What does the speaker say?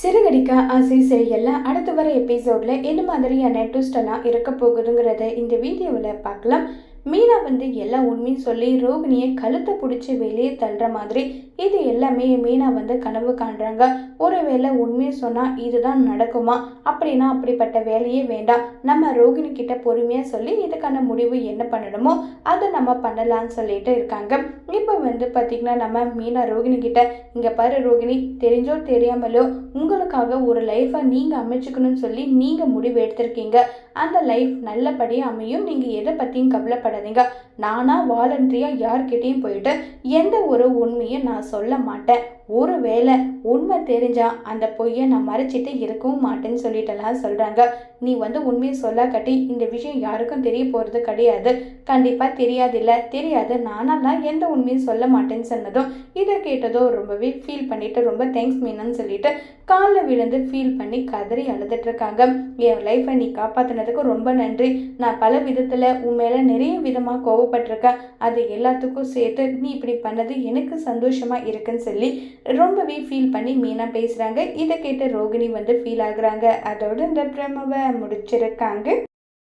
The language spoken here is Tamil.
சிறுகடிக்க ஆசை செய்யல அடுத்து வர எபிசோடில் என்ன மாதிரியான ட்விஸ்ட் எல்லாம் இருக்க போகுதுங்கிறத இந்த வீடியோவில் பார்க்கலாம். மீனா வந்து எல்லா உண்மையும் சொல்லி ரோகிணியை கழுத்தை பிடிச்சி வெளியே தள்ளுற மாதிரி இது எல்லாமே மீனா வந்து கனவு காண்றாங்க. ஒருவேளை உண்மையை சொன்னால் இதுதான் நடக்குமா? அப்படின்னா அப்படிப்பட்ட வேலையே வேண்டாம். நம்ம ரோகிணி கிட்ட பொறுமையாக சொல்லி இதுக்கான முடிவு என்ன பண்ணணுமோ அதை நம்ம பண்ணலான்னு சொல்லிட்டு இருக்காங்க. இப்போ வந்து பார்த்திங்கன்னா நம்ம மீனா ரோகிணி கிட்ட இங்கே பாரு ரோகிணி தெரிஞ்சோ தெரியாமலோ உங்களுக்காக ஒரு லைஃப்பை நீங்கள் அமைச்சுக்கணும்னு சொல்லி நீங்கள் முடிவு எடுத்திருக்கீங்க. அந்த லைஃப் நல்லபடியாக அமையும். நீங்கள் எதை பற்றியும் கவலைப்படாதீங்க நானாக வாலண்ட்ரியாக யார்கிட்டேயும் போயிட்டு எந்த ஒரு உண்மையும் நான் சொல்ல மாட்டேன். ஒரு வேளை உண்மை தெரிஞ்சால் அந்த பொய்யை நான் மறைச்சிட்டு இருக்கவும் மாட்டேன்னு சொல்லிட்டெல்லாம் சொல்கிறாங்க நீ வந்து உண்மையை சொல்லாக்கட்டி இந்த விஷயம் யாருக்கும் தெரிய போகிறது கிடையாது. கண்டிப்பாக தெரியாதில்ல. தெரியாது. நானெல்லாம் எந்த உண்மையும் சொல்ல மாட்டேன்னு சொன்னதும் இதை கேட்டதோ ரொம்பவே ஃபீல் பண்ணிட்டு ரொம்ப தேங்க்ஸ் மீனன்னு சொல்லிட்டு காலில் விழுந்து ஃபீல் பண்ணி கதறி அழுதுட்டு இருக்காங்க. என் லைஃப்பை நீ காப்பாற்றினதுக்கு ரொம்ப நன்றி. நான் பல விதத்தில் உன் மேலே நிறைய விதமாக கோவப்பட்டிருக்க. அது எல்லாத்துக்கும் சேர்த்து நீ இப்படி பண்ணது எனக்கு சந்தோஷமாக இருக்குன்னு சொல்லி ரொம்பவே ஃபீல் பண்ணி மீனா பேசுகிறாங்க இதை கேட்டு ரோகிணி வந்து ஃபீல் ஆகுறாங்க. அதோட இந்த பிரமவை முடிச்சிருக்காங்க.